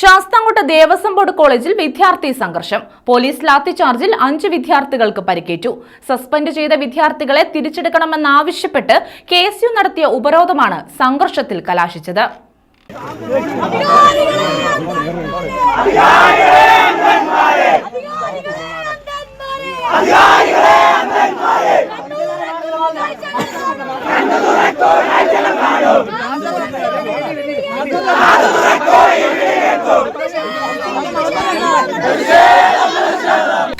Sasthamkotta Devaswom board കോളേജിൽ വിദ്യാർത്ഥി സംഘർഷം. പോലീസ് ലാത്തിചാർജിൽ അഞ്ച് വിദ്യാർത്ഥികൾക്ക് പരിക്കേറ്റു. സസ്പെൻഡ് ചെയ്ത വിദ്യാർത്ഥികളെ തിരിച്ചെടുക്കണമെന്നാവശ്യപ്പെട്ട് കെ നടത്തിയ ഉപരോധമാണ് സംഘർഷത്തിൽ കലാശിച്ചത്.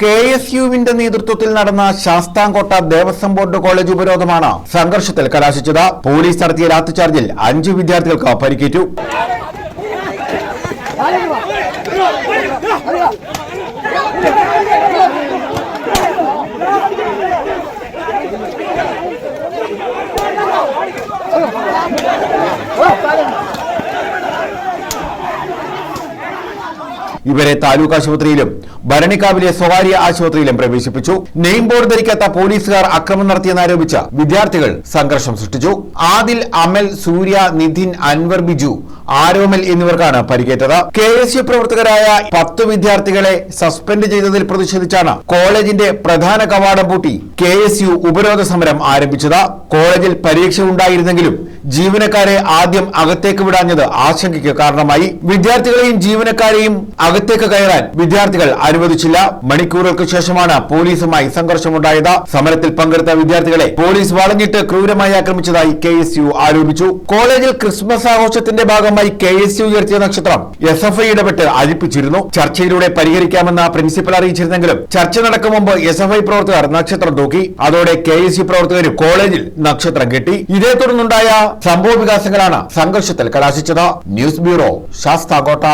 കെ എസ് യുവിന്റെ നേതൃത്വത്തിൽ നടന്ന ശാസ്താംകോട്ട ദേവസ്വം ബോർഡ് കോളേജ് ഉപരോധമാണ് സംഘർഷത്തിൽ കലാശിച്ചത് പോലീസ് നടത്തിയ ലാത്തിചാർജിൽ അഞ്ചു വിദ്യാർത്ഥികൾക്ക് പരിക്കേറ്റു ഇവരെ താലൂക്ക് ആശുപത്രിയിലും ഭരണിക്കാവിലെ സ്വകാര്യ ആശുപത്രിയിലും പ്രവേശിപ്പിച്ചു. നെയിം ബോർഡ് ധരിക്കാത്ത പോലീസുകാർ അക്രമം നടത്തിയെന്നാരോപിച്ച് വിദ്യാർത്ഥികൾ സംഘർഷം സൃഷ്ടിച്ചു. ആദിൽ അമൽ സൂര്യ നിധിൻ അൻവർ ബിജു ആരോമൽ എന്നിവർക്കാണ് പരിക്കേറ്റത്. കെ എസ് യു പ്രവർത്തകരായ പത്ത് വിദ്യാർത്ഥികളെ സസ്പെൻഡ് ചെയ്തതിൽ പ്രതിഷേധിച്ചാണ് കോളേജിന്റെ പ്രധാന കവാടം പൂട്ടി കെ എസ് യു ഉപരോധ സമരം ആരംഭിച്ചത്. കോളേജിൽ പരീക്ഷ ഉണ്ടായിരുന്നെങ്കിലും ജീവനക്കാരെ ആദ്യം അകത്തേക്ക് വിടാഞ്ഞത് ആശങ്കയ്ക്ക് കാരണമായി. വിദ്യാർത്ഥികളെയും ജീവനക്കാരെയും അകത്തേക്ക് കയറാൻ വിദ്യാർത്ഥികൾ അനുവദിച്ചില്ല. മണിക്കൂറുകൾക്ക് ശേഷമാണ് പോലീസുമായി സംഘർഷമുണ്ടായത്. സമരത്തിൽ പങ്കെടുത്ത വിദ്യാർത്ഥികളെ പോലീസ് വളഞ്ഞിട്ട് ക്രൂരമായി ആക്രമിച്ചതായി കെ എസ് യു ആരോപിച്ചു. കോളേജിൽ ക്രിസ്മസ് ആഘോഷത്തിന്റെ ഭാഗമായി കെ എസ് യു ഉയർത്തിയ നക്ഷത്രം എസ് എഫ് ഐ ഇടപെട്ട് അഴിപ്പിച്ചിരുന്നു ചർച്ചയിലൂടെ പരിഹരിക്കാമെന്ന് പ്രിൻസിപ്പൽ അറിയിച്ചിരുന്നെങ്കിലും ചർച്ച നടക്കും മുമ്പ് എസ് എഫ് ഐ പ്രവർത്തകർ നക്ഷത്രം തൂക്കി. അതോടെ കെ എസ് യു പ്രവർത്തകരും കോളേജിൽ നക്ഷത്രം കെട്ടി. ഇതേ തുടർന്നുണ്ടായ സംഭവ വികാസങ്ങളാണ് സംഘർഷത്തിൽ കലാശിച്ചത്. News bureau Sasthamkotta.